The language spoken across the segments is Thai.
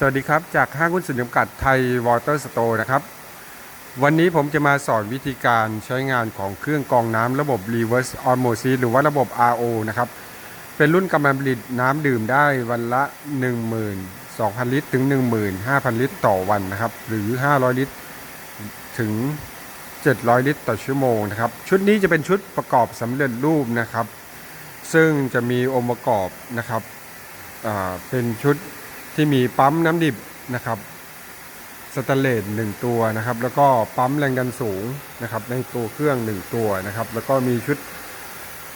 สวัสดีครับ จากห้างหุ้นส่วนจำกัดไทยวอเตอร์สโตร์นะครับ วันนี้ผมจะมาสอนวิธีการใช้งานของเครื่องกรองน้ำระบบ Reverse Osmosis หรือว่าระบบ RO นะครับ เป็นรุ่นกำลังผลิตน้ำดื่มได้วันละ 12,000 ลิตร ถึง 15,000 ลิตรต่อวันนะครับ หรือ 500 ลิตร ถึง 700 ลิตรต่อชั่วโมงนะครับ ชุดนี้จะเป็นชุดประกอบสำเร็จรูปนะครับ ซึ่งจะมีองค์ประกอบนะครับเป็นชุด ที่มีปั๊มน้ำดิบนะครับสแตนเลสหนึ่งตัวนะครับ แล้วก็ปั๊มแรงดันสูงนะครับ ในตัวเครื่องหนึ่งตัวนะครับ แล้วก็มีชุด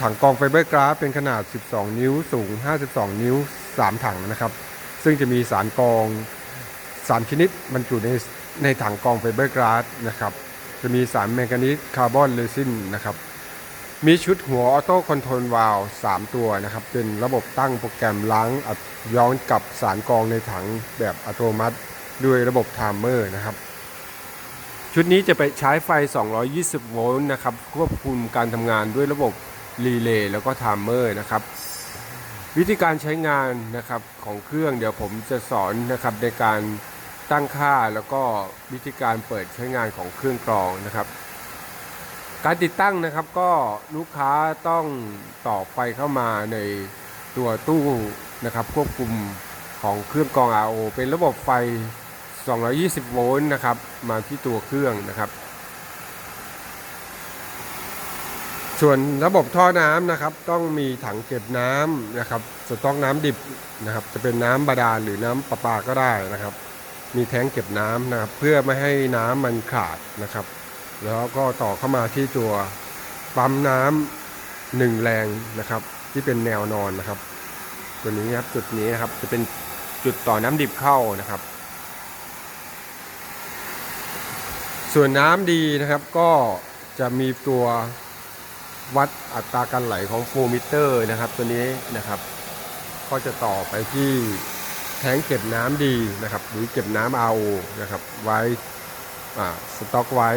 ถังกองไฟเบอร์กราฟเป็นขนาด 12 นิ้วสูง 52 นิ้ว 3 ถังนะครับ ซึ่งจะมีสารกอง3ชนิดบรรจุในในถังกองไฟเบอร์กราสนะครับ จะมีสารแมงกานีสคาร์บอนเรซินนะครับ มีชุดหัวออโต้คอนโทรลวาล3ตัวนะครับ เป็นระบบตั้งโปรแกรมล้างอัดย้อนกลับสารกรองในถังแบบอัตโนมัติ ด้วยระบบไทม์เมอร์นะครับ ชุดนี้จะไปใช้ไฟ 220 โวลต์นะครับ ควบคุมการทำงานด้วยระบบรีเลย์แล้วก็ไทม์เมอร์นะครับวิธีการใช้งานนะครับของเครื่องเดี๋ยวผมจะสอนนะครับในการตั้งค่าแล้วก็วิธีการเปิดใช้งานของเครื่องกรองนะครับ การติดตั้งนะครับก็ลูกค้าต้องต่อไฟเข้ามาในตัวตู้นะครับควบคุมของเครื่องกรอง RO เป็นระบบไฟ 220 โวลต์นะครับมาที่ตัวเครื่องนะครับ ส่วนระบบท่อน้ำนะครับ ต้องมีถังเก็บน้ำนะครับสต๊อกน้ำดิบนะครับ จะเป็นน้ำบาดาลหรือน้ำประปาก็ได้นะครับ มีแท้งเก็บน้ำนะครับ เพื่อไม่ให้น้ำมันขาดนะครับ แล้วก็ต่อเข้ามาที่ตัวปั๊มน้ำหนึ่งแรงนะครับ ที่เป็นแนวนอนนะครับ ตัวนี้ครับจุดนี้นะครับจะเป็นจุดต่อน้ำดิบเข้านะครับ ส่วนน้ำดีนะครับก็จะมีตัววัดอัตราการไหลของโฟมิเตอร์นะครับ ตัวนี้นะครับ ก็จะต่อไปที่แทงเก็บน้ำดีนะครับ หรือเก็บน้ำ RO นะครับ ไว้ สต็อกไว้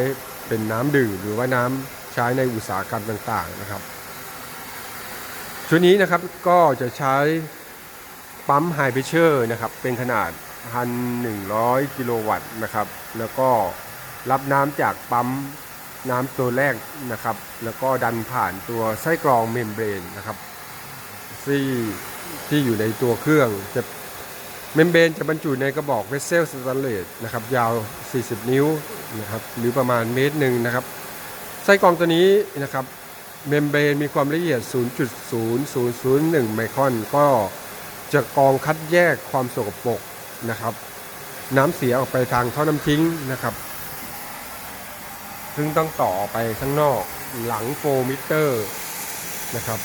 เป็นน้ำดื่มหรือว่าน้ำใช้ในอุตสาหกรรมต่างๆนะครับ ชุดนี้นะครับก็จะใช้ปั๊มไฮเพชเชอร์นะครับเป็นขนาด 1,100 กิโลวัตต์นะครับ แล้วก็รับน้ำจากปั๊มน้ำตัวแรกนะครับ แล้วก็ดันผ่านตัวไส้กรองเมมเบรนนะครับที่ที่อยู่ในตัวเครื่องจะ เมมเบนจะบรรจุในกระบอกเวสเซลสแตนเลสนะครับยาว 40 นิ้วนะครับหรือประมาณเมตรหนึ่งนะครับไส้กรองตัวนี้นะครับเมมเบนมีความละเอียด 0.0001 ไมครอน ก็จะกรองคัดแยกความสกปรกนะครับ น้ำเสียออกไปทางท่อน้ำทิ้งนะครับ ซึ่งต้องต่อไปข้างนอกหลังโฟมิเตอร์นะครับ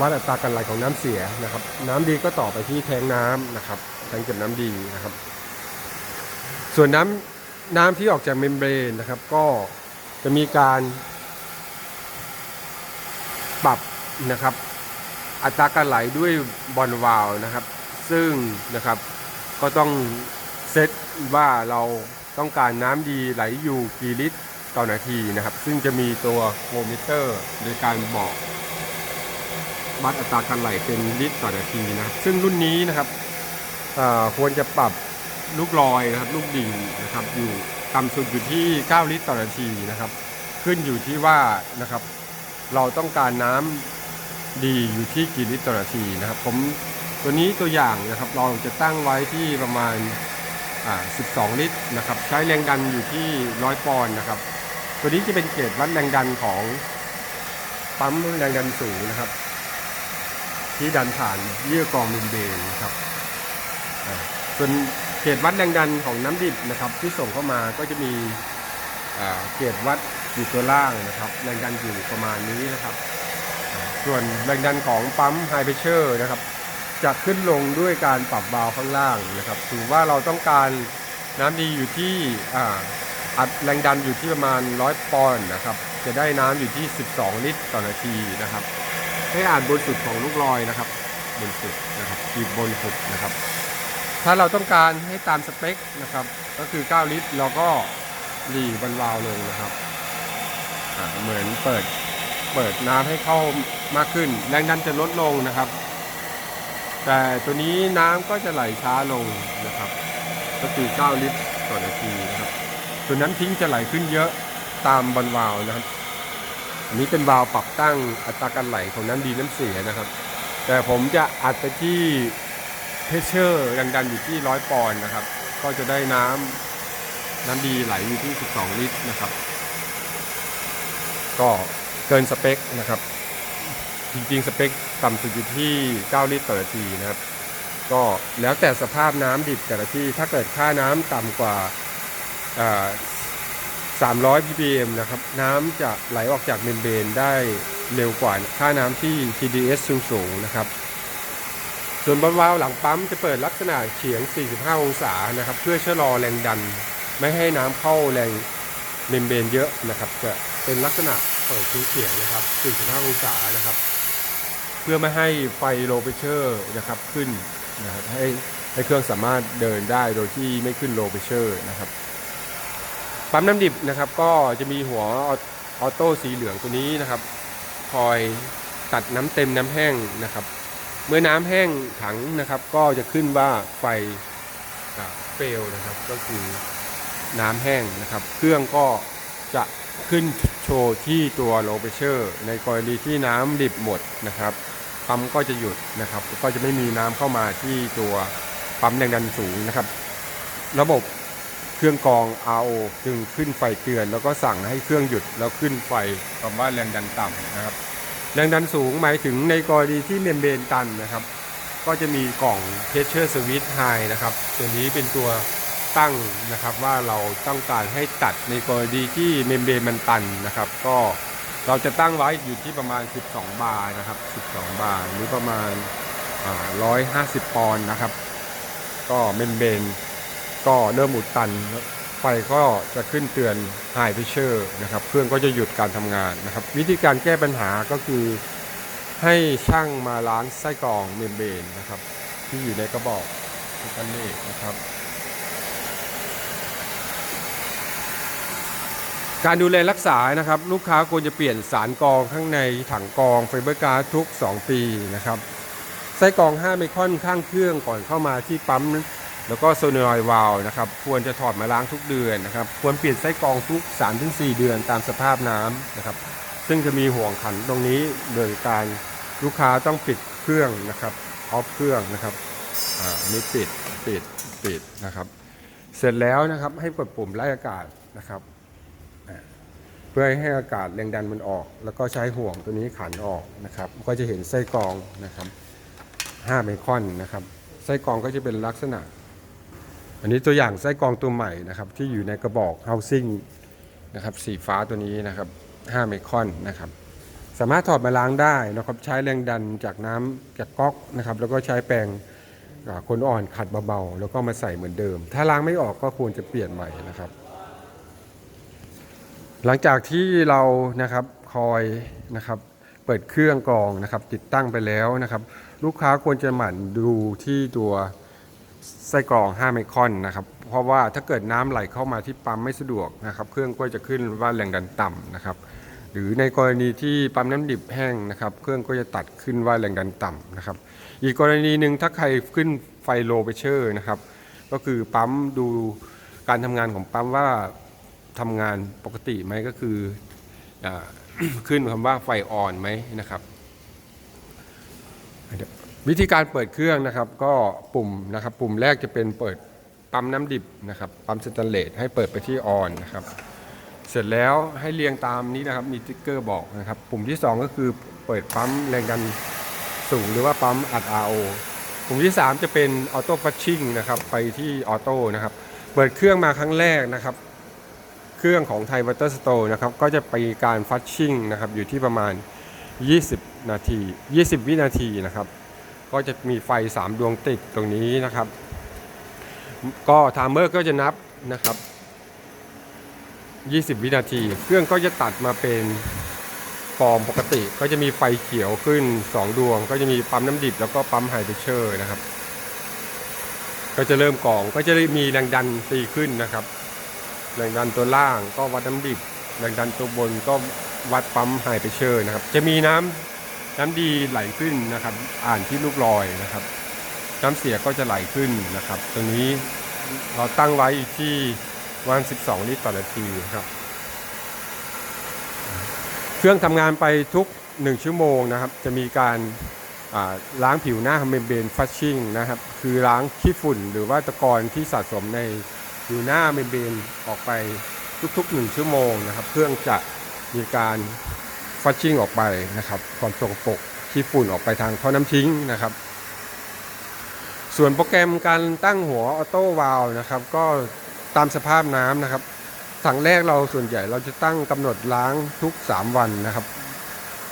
วัดอัตราการไหลของน้ำเสียนะครับ น้ำดีก็ต่อไปที่แทงน้ำนะครับแทงเก็บน้ำดีนะครับ ส่วนน้ำน้ำที่ออกจากเมมเบรนนะครับ ก็จะมีการ ปรับนะครับ อัตราการไหลด้วยบอลวาลวนะครับ ซึ่งนะครับก็ต้องเซตว่าเราต้องการน้ำดีไหลอยู่กี่ลิตรต่อนาทีนะครับ ซึ่งจะมีตัวโฟมิเตอร์ในการบอก วัดอัตราการไหลเป็นลิตรต่อนาทีนะครับซึ่งรุ่นนี้นะครับควรจะปรับลูกลอยนะครับลูกดิ่งนะครับอยู่ต่ำสุดอยู่ที่ 9 ลิตรต่อนาทีนะครับ ขึ้นอยู่ที่ว่านะครับ เราต้องการน้ำดีอยู่ที่กี่ลิตรต่อนาทีนะครับ ผมตัวนี้ตัวอย่างนะครับเราจะตั้งไว้ที่ประมาณ 12 ลิตรนะครับ ใช้แรงดันอยู่ที่ 100 ปอนด์นะครับ ตัวนี้จะเป็นเกจวัดแรงดันของปั๊มแรงดันสูงนะครับ ที่ดันผ่านเยื่อกรองเมมเบรนนะครับส่วนเกจวัดแรงดันของน้ำดิบนะครับ ที่ส่งเข้ามาก็จะมีเกจวัดอยู่ตัวล่างนะครับ แรงดันอยู่ประมาณนี้นะครับ ส่วนแรงดันของปั๊มไฮเพชเชอร์นะครับจะขึ้นลงด้วยการปรับบาล์วข้างล่างนะครับถือว่าเราต้องการน้ำดีอยู่ที่อัดแรงดันอยู่ที่ประมาณ 100 ปอนด์นะครับ จะได้น้ำอยู่ที่ 12 ลิตรต่อนาทีนะครับ ให้อ่านบนสุดของลูกลอยนะครับ บนสุดนะครับขีดบนสุดนะครับ ถ้าเราต้องการให้ตามสเปคนะครับ ก็คือ 9 ลิตรเราก็หลีบันวาวลงนะครับเหมือนเปิดเปิดน้ำให้เข้ามากขึ้น แรงดันจะลดลงนะครับ แต่ตัวนี้น้ำก็จะไหลช้าลงนะครับ ก็คือ 9 ลิตรต่อนาทีนะครับส่วนน้ำทิ้งจะไหลขึ้นเยอะตามบอลวาล์วนะครับ อันนี้เป็นวาล์วปรับตั้งอัตราการไหลของน้ำดีน้ำเสียนะครับ แต่ผมจะอัดไปที่เพชเชอร์ดันดันอยู่ที่ร้อยปอนด์นะครับ ก็จะได้น้ำน้ำดีไหลอยู่ที่ 12 ลิตรนะครับ ก็เกินสเปคนะครับ จริงๆ สเปคต่ำสุดอยู่ที่ 9 ลิตรต่อนาทีนะครับ ก็แล้วแต่สภาพน้ำดิบแต่ละที่ถ้าเกิดค่าน้ำต่ำกว่า 300 ppm นะครับ น้ำจะไหลออกจากเมมเบรนได้เร็วกว่าค่าน้ำที่ TDS สูงๆนะครับ ส่วนบอลวาล์วหลังปั๊มจะเปิดลักษณะเฉียง 45 องศานะครับ เพื่อชะลอแรงดัน ไม่ให้น้ำเข้าแรงเมมเบรนเยอะนะครับ จะเป็นลักษณะเปิดเฉียงนะครับ 45 องศานะครับ เพื่อไม่ให้ไฟโลเ p เชอร์นะครับขึ้นนะครับให้ให้เครื่องสามารถเดินได้โดยที่ไม่ขึ้นโลเ p เชอร์นะครับ ปั๊มน้ำดิบนะครับ ก็จะมีหัวออโต้สีเหลืองตัวนี้นะครับ คอยตัดน้ำเต็มน้ำแห้งนะครับ เมื่อน้ำแห้งขังนะครับ ก็จะขึ้นว่าไฟเฟลนะครับ ก็คือน้ำแห้งนะครับ เครื่องก็จะขึ้นโชว์ที่ตัวโลเ p เชอร์ในกรณีที่น้ำดิบหมดนะครับปั๊มก็จะหยุดนะครับ ก็จะไม่มีน้ำเข้ามาที่ตัวปั๊มแรงดันสูงนะครับ ระบบ เครื่องกรอง RO จึงขึ้นไฟเตือน แล้วก็สั่งให้เครื่องหยุดแล้วขึ้นไฟคำว่าแรงดันต่ำนะครับ แรงดันสูงหมายถึงในกรณีที่เมมเบรนตันนะครับ ก็จะมีกล่อง Pressure Switch High นะครับ ตัวนี้เป็นตัวตั้งนะครับว่าเราต้องการให้ตัดในกรณีที่เมมเบรนมันตันนะครับ ก็เราจะตั้งไว้อยู่ที่ประมาณ 12 บาร์นะครับ 12 บาร์หรือประมาณ 150 ปอนด์นะครับ ก็เมมเบรน ก็เริ่มอุดตันไฟก็จะขึ้นเตือน High Pressure นะครับเครื่องก็จะหยุดการทำงานนะครับ วิธีการแก้ปัญหาก็คือให้ช่างมาล้างไส้กรองเมมเบรนนะครับ ที่อยู่ในกระบอกสแตนเลสนะครับ การดูแลรักษานะครับ ลูกค้าควรจะเปลี่ยนสารกรองข้างในถังกรองไฟเบอร์การ์ทุก 2 ปีนะครับไส้กรอง 5 ไมครอนข้างเครื่องก่อนเข้ามาที่ปั๊ม แล้วก็โซนอยด์วาลวนะครับควรจะถอดมาล้างทุกเดือนนะครับควรเปลี่ยนไส้กรองทุก 3-4 เดือนตามสภาพน้ำนะครับซึ่งจะมีห่วงขันตรงนี้โดยการลูกค้าต้องปิดเครื่องนะครับออฟเครื่องนะครับอ่าอันนี้ปิดปิดปิดนะครับ เสร็จแล้วนะครับให้กดปุ่มไล่อากาศนะครับเพื่อให้อากาศแรงดันมันออก แล้วก็ใช้ห่วงตัวนี้ขันออกนะครับ ก็จะเห็นไส้กรองนะครับ5ไมครอนนะครับไส้กรองก็จะเป็นลักษณะ อันนี้ตัวอย่างไส้กรองตัวใหม่นะครับที่อยู่ในกระบอก housing นะครับสีฟ้าตัวนี้นะครับ5ไมครอนนะครับสามารถถอดมาล้างได้นะครับใช้แรงดันจากน้ำจากก๊อกนะครับแล้วก็ใช้แปรงคนอ่อนขัดเบาๆแล้วก็มาใส่เหมือนเดิม ถ้าล้างไม่ออกก็ควรจะเปลี่ยนใหม่นะครับ หลังจากที่เรานะครับคอยนะครับเปิดเครื่องกรองนะครับติดตั้งไปแล้วนะครับ ลูกค้าควรจะหมั่นดูที่ตัว ไส้กรอง 5 ไมครอนนะครับ เพราะว่าถ้าเกิดน้ำไหลเข้ามาที่ปั๊มไม่สะดวกนะครับ เครื่องก็จะขึ้นว่าแรงดันต่ำนะครับ หรือในกรณีที่ปั๊มน้ำดิบแห้งนะครับ เครื่องก็จะตัดขึ้นว่าแรงดันต่ำนะครับ อีกกรณีหนึ่งถ้าใครขึ้นไฟโลเ p เชอร์นะครับ ก็คือปั๊มดูการทำงานของปั๊มว่าทำงานปกติไหมก็คืออขึ้นคำว่าไฟออนไหมนะครับ วิธีการเปิดเครื่องนะครับ ก็ปุ่มนะครับปุ่มแรกจะเป็นเปิดปั๊มน้ำดิบนะครับปั๊มสแตนเลสให้เปิดไปที่ออนนะครับเสร็จแล้วให้เรียงตามนี้นะครับมีติ๊กเกอร์บอกนะครับ ปุ่มที่ 2 ก็คือเปิดปั๊มแรงดันสูงหรือว่าปั๊มอัด RO ปุ่มที่ 3 จะเป็นออโต้ฟัชชิ่งนะครับไปที่ออโต้นะครับเปิดเครื่องมาครั้งแรกนะครับ เครื่องของไทยวัตเตอร์สโตร์นะครับก็จะไปการฟัชชิ่งนะครับอยู่ที่ประมาณ 20 นาที 20 วินาทีนะครับ ก็จะมีไฟ 3 ดวงติดตรงนี้นะครับ ก็ไทม์เมอร์ก็จะนับนะครับ 20 วินาที เครื่องก็จะตัดมาเป็นฟอร์มปกติ ก็จะมีไฟเขียวขึ้น 2 ดวง ก็จะมีปั๊มน้ำดิบแล้วก็ปั๊มไฮเดรเชอร์นะครับ ก็จะเริ่มกรองก็จะมีแรงดันตีขึ้นนะครับ แรงดันตัวล่างก็วัดน้ำดิบแรงดันตัวบนก็วัดปั๊มไฮเปรเชอร์นะครับ จะมีน้ำ น้ำดีไหลขึ้นนะครับ อ่านที่ลูกลอยนะครับ น้ำเสียก็จะไหลขึ้นนะครับตัวนี้เราตั้งไว้อยู่ที่วัน 12 ลิตรต่อนาทีครับ เครื่องทำงานไปทุก 1 ชั่วโมงนะครับ จะมีการล้างผิวหน้าเมมเบรนฟัชชิ่งนะครับ คือล้างขี้ฝุ่นหรือว่าตะกอนที่สะสมในผิวหน้าเมมเบรนออกไปทุกๆ 1 ชั่วโมงนะครับ เครื่องจะมีการ ฟัชชิ่งออกไปนะครับ ความสกปรกขี้ฝุ่นออกไปทางท่อน้ำทิ้งนะครับ ส่วนโปรแกรมการตั้งหัวออโต้วาลนะครับ ก็ตามสภาพน้ำนะครับถังแรกเราส่วนใหญ่เราจะตั้งกำหนดล้างทุก 3 วันนะครับ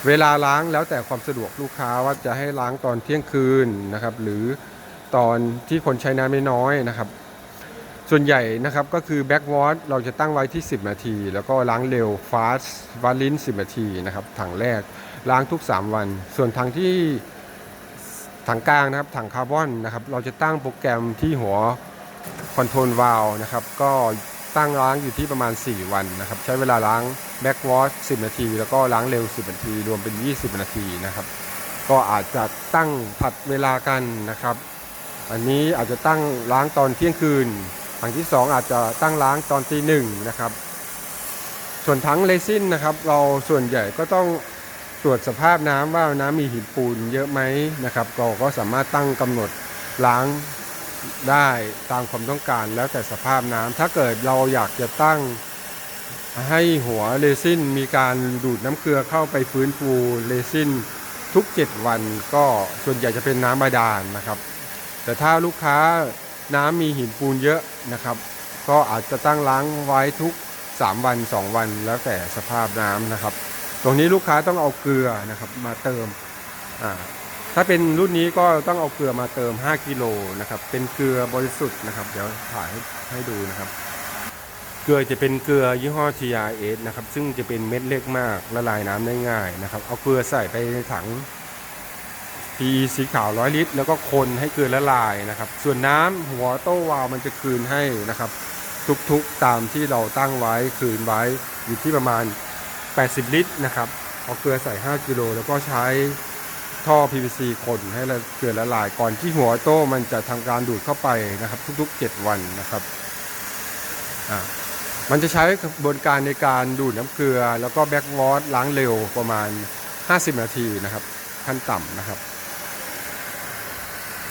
เวลาล้างแล้วแต่ความสะดวกลูกค้าว่าจะให้ล้างตอนเที่ยงคืนนะครับ หรือตอนที่คนใช้น้ำไม่น้อยนะครับ ส่วนใหญ่นะครับก็คือแบ็กวอชเราจะตั้งไว้ที่ 10 นาที แล้วก็ล้างเร็วฟาสวาลิน10 นาทีนะครับถังแรกล้างทุก 3 วัน ส่วนถังที่ถังกลางนะครับถังคาร์บอนนะครับเราจะตั้งโปรแกรมที่หัวคอนโทรลวาลนะครับก็ตั้งล้างอยู่ที่ประมาณ 4 วันนะครับใช้เวลาล้างแบ็กวอช10 นาที แล้วก็ล้างเร็ว 10 นาที รวมเป็น 20 นาทีนะครับก็อาจจะตั้งผัดเวลากันนะครับ อันนี้อาจจะตั้งล้างตอนเที่ยงคืน ถังที่ 2 อาจจะตั้งล้างตอนตีหนึ่งนะครับ ส่วนถังเรซินนะครับ เราส่วนใหญ่ก็ต้องตรวจสภาพน้ำว่าน้ำมีหินปูนเยอะไหมนะครับ เราก็สามารถตั้งกำหนดล้างได้ตามความต้องการแล้วแต่สภาพน้ำถ้าเกิดเราอยากจะตั้งให้หัวเรซินมีการดูดน้ำเกลือเข้าไปฟื้นฟูเรซินทุก 7 วันก็ส่วนใหญ่จะเป็นน้ำบาดาลนะครับ แต่ถ้าลูกค้า น้ำมีหินปูนเยอะนะครับ ก็อาจจะตั้งล้างไว้ทุก 3 วัน 2 วันแล้วแต่สภาพน้ำนะครับ ตรงนี้ลูกค้าต้องเอาเกลือนะครับมาเติมอ่าถ้าเป็นรุ่นนี้ก็ต้องเอาเกลือมาเติม 5 กิโลนะครับ เป็นเกลือบริสุทธิ์นะครับ เดี๋ยวถ่ายให้ใหดูนะครับ เกลือจะเป็นเกลือยี่ห้อ TRS นะครับ ซึ่งจะเป็นเม็ดเล็กมากละลายน้ำได้ง่ายนะครับ เอาเกลือใส่ไปในถัง PE สีขาวร้อยลิตร แล้วก็คนให้เกลือละลายนะครับ ส่วนน้ำหัวโต้วาล์วมันจะคืนให้นะครับ ทุกๆตามที่เราตั้งไว้คืนไว้อยู่ที่ประมาณ 80 ลิตรนะครับเอาเกลือใส่ 5กิโลแล้วก็ใช้ท่อ PVC คนให้ละเกลือละลาย ก่อนที่หัวโต้มันจะทำการดูดเข้าไปนะครับ ทุกๆ 7 วันนะครับอ่ามันจะใช้กระบวนการในการดูดน้ำเกลือ แล้วก็แบ็กวอชล้างเร็วประมาณ 50 นาทีนะครับ ขั้นต่ำนะครับ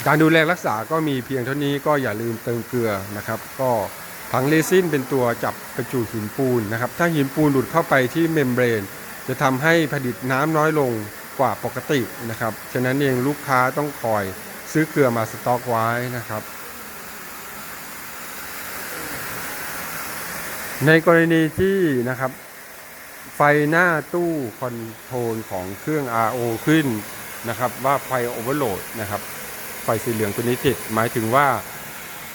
การดูแลรักษาก็มีเพียงเท่านี้ก็อย่าลืมเติมเกลือนะครับ ก็ถังเรซินเป็นตัวจับประจุหินปูนนะครับ ถ้าหินปูนหลุดเข้าไปที่เมมเบรน จะทำให้ผลิตน้ำน้อยลงกว่าปกตินะครับ ฉะนั้นเองลูกค้าต้องคอยซื้อเกลือมาสต็อกไว้นะครับ ในกรณีที่นะครับไฟหน้าตู้คอนโทรลของเครื่อง RO ขึ้นนะครับ ว่าไฟโอเวอร์โหลดนะครับ ไฟสีเหลืองตัวนี้ติด หมายถึงว่า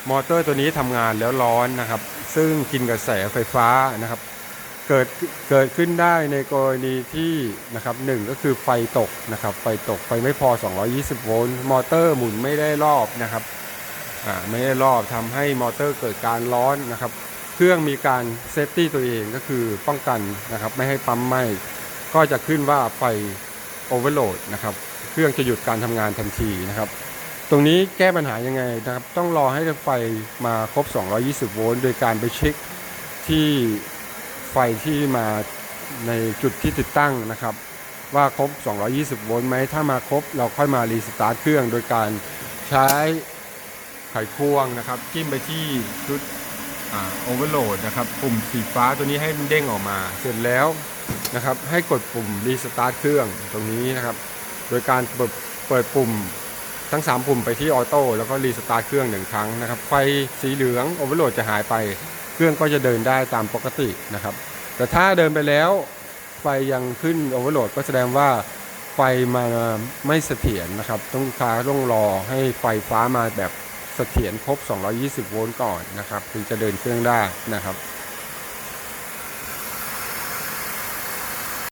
มอเตอร์ตัวนี้ทำงานแล้วร้อนนะครับ ซึ่งกินกระแสไฟฟ้านะครับ เกิดเกิดขึ้นได้ในกรณีที่นะครับหนึ่งก็คือไฟตกนะครับ ไฟตกไฟไม่พอ 220 โวลต์มอเตอร์หมุนไม่ได้รอบนะครับไม่ได้รอบทำให้มอเตอร์เกิดการร้อนนะครับ เครื่องมีการเซฟตี้ตัวเองก็คือป้องกันนะครับ ไม่ให้ปั๊มไหม้ก็จะขึ้นว่าไฟโอเวอร์โหลดนะครับ เครื่องจะหยุดการทำงานทันทีนะครับ ตรงนี้แก้ปัญหายังไงนะครับ ต้องรอให้ไฟมาครบ 220 โวลต์ โดยการไปเช็คที่ไฟที่มาในจุดที่ติดตั้งนะครับ ว่าครบ 220 โวลต์ไหม ถ้ามาครบเราค่อยมารีสตาร์ทเครื่อง โดยการใช้ไขควงนะครับ จิ้มไปที่ชุดโอเวอร์โหลดนะครับ ปุ่มสีฟ้าตัวนี้ให้มันเด้งออกมา เสร็จแล้วนะครับ ให้กดปุ่มรีสตาร์ทเครื่องตรงนี้นะครับ โดยการเปิดเปิดปุ่ม ทั้ง 3 ปุ่มไปที่ออโต้แล้วก็รีสตาร์ทเครื่องหนึ่งครั้งนะครับ ไฟสีเหลืองโอเวอร์โหลดจะหายไป เครื่องก็จะเดินได้ตามปกตินะครับ แต่ถ้าเดินไปแล้วไฟยังขึ้นโอเวอร์โหลดก็แสดงว่าไฟมาไม่เสถียรนะครับ ต้องค้าต้องรอให้ไฟฟ้ามาแบบเสถียรครบ 220 โวลต์ก่อนนะครับ ถึงจะเดินเครื่องได้นะครับ